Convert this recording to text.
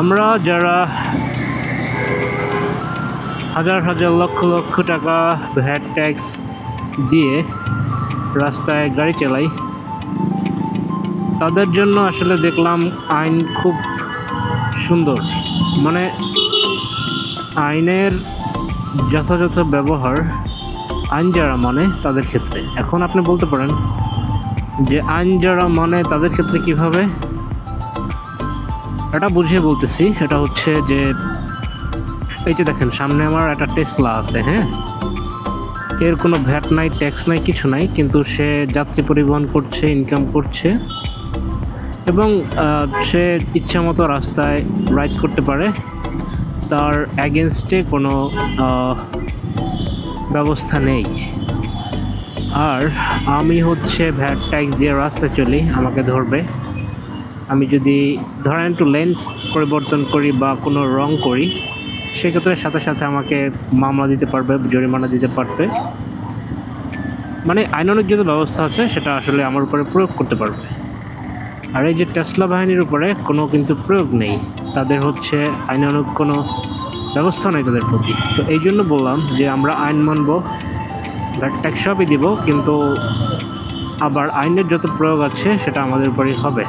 আমরা যারা হাজার হাজার লক্ষ লক্ষ টাকা ভ্যাট ট্যাক্স দিয়ে রাস্তায় গাড়ি চালাই, তাদের জন্য আসলে দেখলাম আইন খুব সুন্দর। মানে আইনের যথাযথ ব্যবহার, আইন যারা মানে তাদের ক্ষেত্রে। এখন আপনি বলতে পারেন যে আইন যারা মানে তাদের ক্ষেত্রে কীভাবে? এটা বুঝিয়ে বলতেছি এটা হচ্ছে যে, এই যে দেখেন, সামনে আমার একটা টেসলা আছে হ্যাঁ? এর কোনো ভ্যাট নাই ট্যাক্স নাই, কিছু নাই, কিন্তু সে যাত্রী পরিবহন করছে ইনকাম করছে, এবং সে ইচ্ছা মতো রাস্তায় রাইড করতে পারে। তার অ্যাগেনস্টে কোনো ব্যবস্থা নেই। আর আমি হচ্ছে ভ্যাট ট্যাক্স দিয়ে রাস্তায় চলি, আমাকে ধরবে। আমি যদি ধরেন একটু লেন্স পরিবর্তন করি বা কোনো রং করি, সেক্ষেত্রে সাথে সাথে আমাকে মামলা দিতে পারবে, জরিমানা দিতে পারবে। মানে আইনানুক যত ব্যবস্থা আছে, সেটা আসলে আমার উপরে প্রয়োগ করতে পারবে। আর এই যে টেসলা বাহিনীর উপরে কোনো কিন্তু প্রয়োগ নেই। তাদের হচ্ছে আইনানুক কোনো ব্যবস্থা নেই তাদের প্রতি। তো এই জন্য বললাম যে আমরা আইন মানব ট্যাক্স সবই দিব, কিন্তু আবার আইনের যত প্রয়োগ আছে, সেটা আমাদের উপরেই হবে।